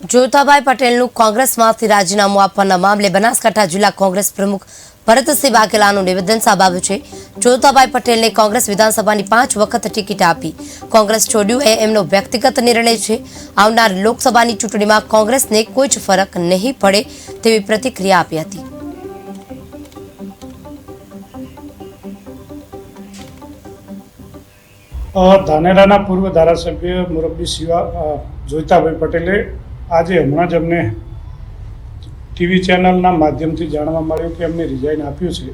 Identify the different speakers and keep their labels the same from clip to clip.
Speaker 1: જોતાભાઈ પટેલનું કોંગ્રેસમાંથી રાજીનામું આપવાના મામલે બનાસકાંઠા જિલ્લા કોંગ્રેસ પ્રમુખ ભરતસિંહ વાઘેલાનું નિવેદન સામે છે. જોતાભાઈ પટેલને કોંગ્રેસ વિધાનસભાની પાંચ વખત ટિકિટ આપી. કોંગ્રેસ છોડ્યું એ એમનો વ્યક્તિગત નિર્ણય છે. આવનાર લોકસભાની ચૂંટણીમાં કોંગ્રેસને કોઈ જ ફરક નહીં પડે તેવી પ્રતિક્રિયા આપી હતી.
Speaker 2: ધાનેરાના પૂર્વ ધારાસભ્ય મુરબ્બી શિવા જોઈતાભાઈ પટેલે આજે હમણાં જ અમને ટીવી ચેનલના માધ્યમથી જાણવા મળ્યું કે એમને રિઝાઇન આપ્યું છે.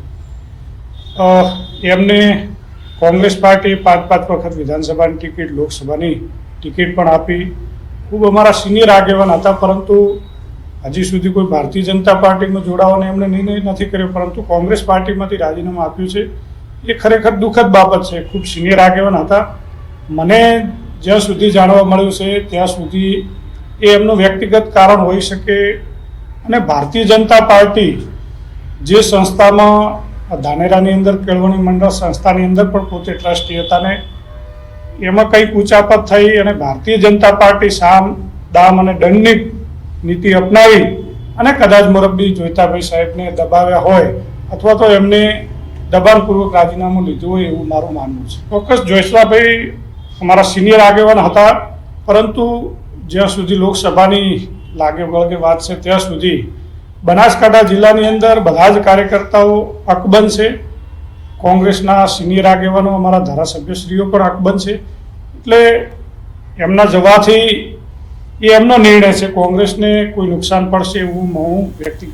Speaker 2: એમને કોંગ્રેસ પાર્ટી પાંચ પાંચ વખત વિધાનસભાની ટિકિટ, લોકસભાની ટિકિટ પણ આપી. ખૂબ અમારા સિનિયર આગેવાન હતા, પરંતુ હજી સુધી કોઈ ભારતીય જનતા પાર્ટીમાં જોડાવાનો એમણે નિર્ણય નથી કર્યો, પરંતુ કોંગ્રેસ પાર્ટીમાંથી રાજીનામું આપ્યું છે. એ ખરેખર દુઃખદ બાબત છે. ખૂબ સિનિયર આગેવાન હતા. મને જ્યાં સુધી જાણવા મળ્યું છે, ત્યાં સુધી એ એમનું વ્યક્તિગત કારણ હોઈ શકે. અને ભારતીય જનતા પાર્ટી જે સંસ્થામાં ધાનેરાની અંદર કેળવણી મંડળ સંસ્થાની અંદર પણ પોતે ટ્રસ્ટી હતા ને એમાં કંઈક ઉચાપત થઈ અને ભારતીય જનતા પાર્ટી સામ, દામ અને દંડની નીતિ અપનાવી અને કદાચ મુરબ્બી જોઈતાભાઈ સાહેબને દબાવ્યા હોય અથવા તો એમને દબાણપૂર્વક રાજીનામું લીધું હોય એવું મારું માનવું છે. ચોક્કસ જોઈસલાભાઈ અમારા સિનિયર આગેવાન હતા, પરંતુ જ્યાં સુધી લોકસભાની લાગે વળગે વાત છે, ત્યાં સુધી બનાસકાંઠા જિલ્લાની અંદર બધા જ કાર્યકર્તાઓ અકબંધ છે કોંગ્રેસના સિનિયર આગેવાનો અમારા ધારાસભ્યશ્રીઓ પણ અકબંધ છે એટલે એમના જવાથી એ એમનો નિર્ણય છે, કોંગ્રેસને કોઈ નુકસાન પડશે એવું હું વ્યક્તિગત